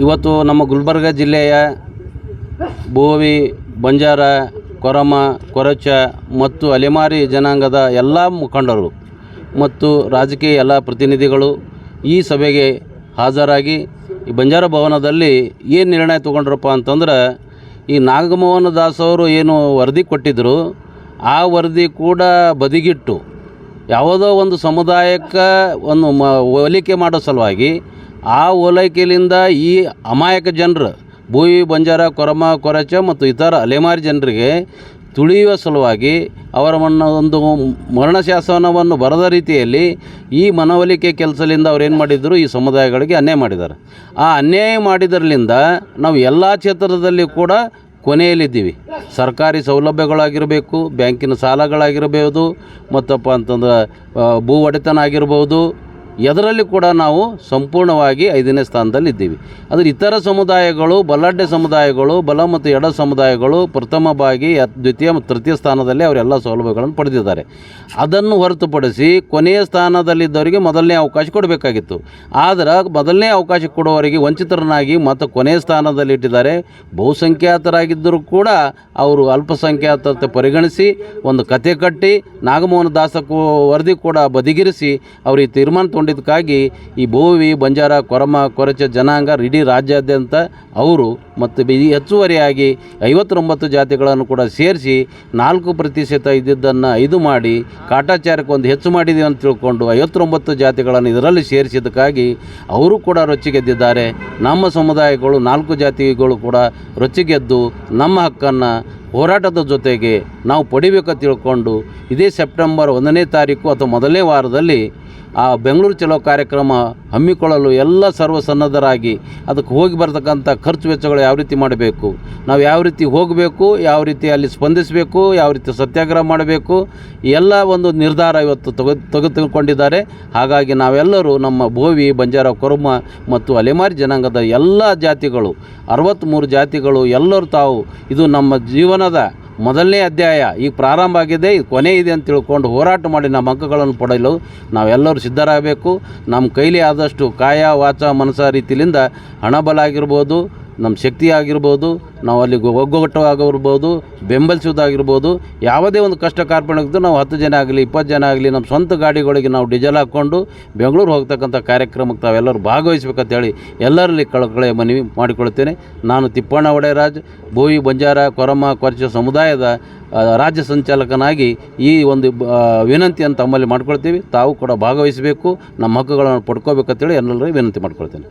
ಇವತ್ತು ನಮ್ಮ ಗುಲ್ಬರ್ಗ ಜಿಲ್ಲೆಯ ಬೋವಿ, ಬಂಜಾರ, ಕೊರಮ, ಕೊರಚ ಮತ್ತು ಅಲೆಮಾರಿ ಜನಾಂಗದ ಎಲ್ಲ ಮುಖಂಡರು ಮತ್ತು ರಾಜಕೀಯ ಎಲ್ಲ ಪ್ರತಿನಿಧಿಗಳು ಈ ಸಭೆಗೆ ಹಾಜರಾಗಿ ಈ ಬಂಜಾರ ಭವನದಲ್ಲಿ ಏನು ನಿರ್ಣಯ ತೊಗೊಂಡ್ರಪ್ಪ ಅಂತಂದ್ರೆ ಈ ನಾಗಮೋಹನ ದಾಸ್ ಅವರು ಏನು ವರದಿ ಕೊಟ್ಟಿದ್ದರು ಆ ವರದಿ ಕೂಡ ಬದಿಗಿಟ್ಟು ಯಾವುದೋ ಒಂದು ಸಮುದಾಯಕ್ಕೆ ಒಂದು ಮ ಹೋಲಿಕೆ ಮಾಡೋ ಸಲುವಾಗಿ ಆ ಓಲೈಕೆಯಿಂದ ಈ ಅಮಾಯಕ ಜನರು ಭೂವಿ ಬಂಜಾರ, ಕೊರಮ, ಕೊರಚ ಮತ್ತು ಇತರ ಅಲೆಮಾರಿ ಜನರಿಗೆ ತುಳಿಯುವ ಸಲುವಾಗಿ ಅವರ ಮಣ್ಣ ಒಂದು ಮರಣಶಾಸನವನ್ನು ಬರದ ರೀತಿಯಲ್ಲಿ ಈ ಮನವೊಲಿಕೆ ಕೆಲಸದಿಂದ ಅವ್ರು ಏನು ಮಾಡಿದ್ರು? ಈ ಸಮುದಾಯಗಳಿಗೆ ಅನ್ಯಾಯ ಮಾಡಿದ್ದಾರೆ ಆ ಅನ್ಯಾಯ ಮಾಡಿದ್ರಲಿಂದ ನಾವು ಎಲ್ಲ ಕ್ಷೇತ್ರದಲ್ಲಿ ಕೂಡ ಕೊನೆಯಲ್ಲಿದ್ದೀವಿ. ಸರ್ಕಾರಿ ಸೌಲಭ್ಯಗಳಾಗಿರಬೇಕು, ಬ್ಯಾಂಕಿನ ಸಾಲಗಳಾಗಿರಬಹುದು ಮತ್ತಪ್ಪ ಅಂತಂದ್ರೆ ಭೂ ಒಡೆತನ ಆಗಿರ್ಬೋದು ಎದರಲ್ಲಿ ಕೂಡ ನಾವು ಸಂಪೂರ್ಣವಾಗಿ ಐದನೇ ಸ್ಥಾನದಲ್ಲಿ ಇದ್ದೀವಿ ಆದರೆ ಇತರ ಸಮುದಾಯಗಳು ಬಲಾಢ್ಯ ಸಮುದಾಯಗಳು, ಬಲ ಮತ್ತು ಎಡ ಸಮುದಾಯಗಳು ಪ್ರಥಮ ಬಾಗಿ ದ್ವಿತೀಯ ಮತ್ತು ತೃತೀಯ ಸ್ಥಾನದಲ್ಲಿ ಅವರೆಲ್ಲ ಸೌಲಭ್ಯಗಳನ್ನು ಪಡೆದಿದ್ದಾರೆ. ಅದನ್ನು ಹೊರತುಪಡಿಸಿ ಕೊನೆಯ ಸ್ಥಾನದಲ್ಲಿದ್ದವರಿಗೆ ಮೊದಲನೇ ಅವಕಾಶ ಕೊಡಬೇಕಾಗಿತ್ತು. ಆದರೆ ಮೊದಲನೇ ಅವಕಾಶ ಕೊಡುವವರಿಗೆ ವಂಚಿತರನ್ನಾಗಿ ಮತ್ತು ಕೊನೆಯ ಸ್ಥಾನದಲ್ಲಿ ಇಟ್ಟಿದ್ದಾರೆ. ಬಹುಸಂಖ್ಯಾತರಾಗಿದ್ದರೂ ಕೂಡ ಅವರು ಅಲ್ಪಸಂಖ್ಯಾತತೆ ಪರಿಗಣಿಸಿ, ಒಂದು ಕತೆ ಕಟ್ಟಿ, ನಾಗಮೋಹನ ದಾಸ ವರದಿ ಕೂಡ ಬದಿಗಿರಿಸಿ, ಅವರು ಈ ತೀರ್ಮಾನ ತೊಗೊಂಡಿದ್ದಕ್ಕಾಗಿ ಈ ಭೋವಿ ಬಂಜಾರ, ಕೊರಮ, ಕೊರಚ ಜನಾಂಗ ಇಡೀ ರಾಜ್ಯಾದ್ಯಂತ ಅವರು ಮತ್ತು ಈ ಹೆಚ್ಚುವರಿಯಾಗಿ ಐವತ್ತೊಂಬತ್ತು ಜಾತಿಗಳನ್ನು ಕೂಡ ಸೇರಿಸಿ ನಾಲ್ಕು ಪ್ರತಿಶತ ಇದ್ದಿದ್ದನ್ನು ಐದು ಮಾಡಿ ಕಾಟಾಚಾರಕ್ಕೆ ಒಂದು ಹೆಚ್ಚು ಮಾಡಿದ್ದೀವಿ ಅಂತ ತಿಳ್ಕೊಂಡು ಐವತ್ತೊಂಬತ್ತು ಜಾತಿಗಳನ್ನು ಇದರಲ್ಲಿ ಸೇರಿಸಿದ್ದಕ್ಕಾಗಿ ಅವರು ಕೂಡ ರೊಚ್ಚಿಗೆದ್ದಿದ್ದಾರೆ. ನಮ್ಮ ಸಮುದಾಯಗಳು ನಾಲ್ಕು ಜಾತಿಗಳು ಕೂಡ ರೊಚ್ಚಿಗೆದ್ದು ನಮ್ಮ ಹಕ್ಕನ್ನು ಹೋರಾಟದ ಜೊತೆಗೆ ನಾವು ಪಡಿಬೇಕು ತಿಳ್ಕೊಂಡು ಇದೇ ಸೆಪ್ಟೆಂಬರ್ ಒಂದನೇ ತಾರೀಕು ಅಥವಾ ಮೊದಲನೇ ವಾರದಲ್ಲಿ ಆ ಬೆಂಗಳೂರು ಚಲೋ ಕಾರ್ಯಕ್ರಮ ಹಮ್ಮಿಕೊಳ್ಳಲು ಎಲ್ಲ ಸರ್ವಸನ್ನದ್ಧರಾಗಿ ಅದಕ್ಕೆ ಹೋಗಿ ಬರತಕ್ಕಂಥ ಖರ್ಚು ವೆಚ್ಚಗಳು ಯಾವ ರೀತಿ ಮಾಡಬೇಕು, ನಾವು ಯಾವ ರೀತಿ ಹೋಗಬೇಕು, ಯಾವ ರೀತಿ ಅಲ್ಲಿ ಸ್ಪಂದಿಸಬೇಕು, ಯಾವ ರೀತಿ ಸತ್ಯಾಗ್ರಹ ಮಾಡಬೇಕು, ಎಲ್ಲ ಒಂದು ನಿರ್ಧಾರ ಇವತ್ತು ತೆಗೆ ತೆಗೆದುಕೊಂಡಿದ್ದಾರೆ. ಹಾಗಾಗಿ ನಾವೆಲ್ಲರೂ ನಮ್ಮ ಭೋವಿ, ಬಂಜಾರ ಕೊರ್ಮ ಮತ್ತು ಅಲೆಮಾರಿ ಜನಾಂಗದ ಎಲ್ಲ ಜಾತಿಗಳು ಅರವತ್ತ್ಮೂರು ಜಾತಿಗಳು ಎಲ್ಲರೂ ತಾವು ಇದು ನಮ್ಮ ಜೀವನದ ಮೊದಲನೇ ಅಧ್ಯಾಯ ಈಗ ಪ್ರಾರಂಭ ಆಗಿದೆ ಇದು ಕೊನೆ ಇದೆ ಅಂತ ತಿಳ್ಕೊಂಡು ಹೋರಾಟ ಮಾಡಿ ನಮ್ಮ ಅಂಕಗಳನ್ನು ಪಡೆಯಲು ನಾವೆಲ್ಲರೂ ಸಿದ್ಧರಾಗಬೇಕು. ನಮ್ಮ ಕೈಲಿ ಆದಷ್ಟು ಕಾಯ, ವಾಚ ಮನಸ ರೀತಿಯಿಂದ ಹಣಬಲ ಆಗಿರ್ಬೋದು ನಮ್ಮ ಶಕ್ತಿ ಆಗಿರ್ಬೋದು ನಾವು ಅಲ್ಲಿಗೆ ಒಗ್ಗಟ್ಟವಾಗಿರ್ಬೋದು ಬೆಂಬಲಿಸೋದಾಗಿರ್ಬೋದು ಯಾವುದೇ ಒಂದು ಕಷ್ಟ ಕಾರ್ಪಣ್ಯದ್ದು ನಾವು ಹತ್ತು ಜನ ಆಗಲಿ, ಇಪ್ಪತ್ತು ಜನ ಆಗಲಿ ನಮ್ಮ ಸ್ವಂತ ಗಾಡಿಗಳಿಗೆ ನಾವು ಡೀಸೆಲ್ ಹಾಕ್ಕೊಂಡು ಬೆಂಗಳೂರು ಹೋಗ್ತಕ್ಕಂಥ ಕಾರ್ಯಕ್ರಮಕ್ಕೆ ತಾವೆಲ್ಲರೂ ಭಾಗವಹಿಸ್ಬೇಕಂತೇಳಿ ಎಲ್ಲರಲ್ಲಿ ಕಳಕಳೆ ಮನವಿ ಮಾಡಿಕೊಳ್ತೇನೆ ನಾನು ತಿಪ್ಪಣ್ಣ ಒಡೆಯರಾಜ್ ಬೋವಿ ಬಂಜಾರ ಕೊರಮ ಕೊರಚ ಸಮುದಾಯದ ರಾಜ್ಯ ಸಂಚಾಲಕನಾಗಿ ಈ ಒಂದು ವಿನಂತಿಯನ್ನು ತಮ್ಮಲ್ಲಿ ಮಾಡ್ಕೊಳ್ತೀವಿ. ತಾವು ಕೂಡ ಭಾಗವಹಿಸಬೇಕು. ನಮ್ಮ ಹಕ್ಕುಗಳನ್ನು ಪಡ್ಕೋಬೇಕಂತೇಳಿ ಎಲ್ಲರಿಗೂ ವಿನಂತಿ ಮಾಡ್ಕೊಳ್ತೇನೆ.